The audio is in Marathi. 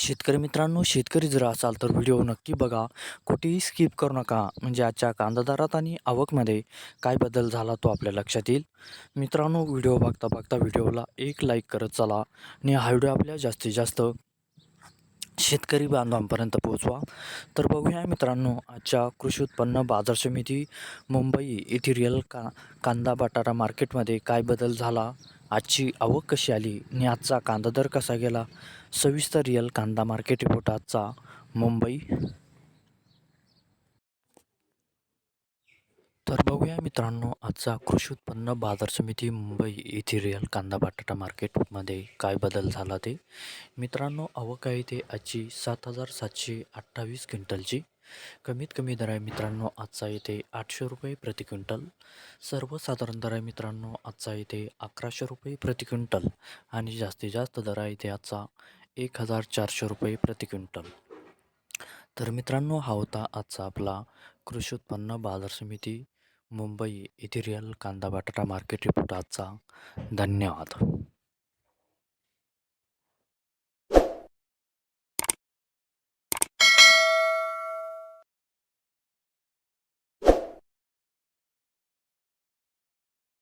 शेतकरी मित्रांनो शेतकरी जर असाल तर व्हिडिओ नक्की बघा. कुठेही स्किप करू नका. म्हणजे आजच्या कांदा दरात आणि आवकमध्ये काय बदल झाला तो आपल्या लक्षात येईल. मित्रांनो व्हिडिओ बघता बघता व्हिडिओला एक लाईक करत चला आणि हा व्हिडिओ आपल्या जास्तीत जास्त शेतकरी बांधवांपर्यंत पोहोचवा. तर बघूया मित्रांनो आजच्या कृषी उत्पन्न बाजार समिती मुंबई येथील रिअल का कांदा बटाटा मार्केटमध्ये काय बदल झाला? आजची आवक कशी आली आणि आजचा कांदा दर कसा गेला? सविस्तर रिअल कांदा मार्केट रिपोर्ट आजचा मुंबई. तर बघूया मित्रांनो आजचा कृषी उत्पन्न बाजार समिती मुंबई येथील रिअल कांदा बटाटा मार्केटमध्ये काय बदल झाला ते? मित्रांनो आवक आहे ते आजची सात हजार सातशे अठ्ठावीस क्विंटलची. कमीत कमी दर आहे मित्रांनो आजचा इथे आठशे रुपये प्रति क्विंटल. सर्वसाधारण दर आहे मित्रांनो आजचा इथे अकराशे रुपये प्रति क्विंटल आणि जास्तीत जास्त दर आहे इथे आजचा एक हजार चारशे रुपये प्रति क्विंटल. तर मित्रांनो हा होता आजचा आपला कृषी उत्पन्न बाजार समिती मुंबई येथे रिअल कांदा बटाटा मार्केट रिपोर्ट आजचा. धन्यवाद.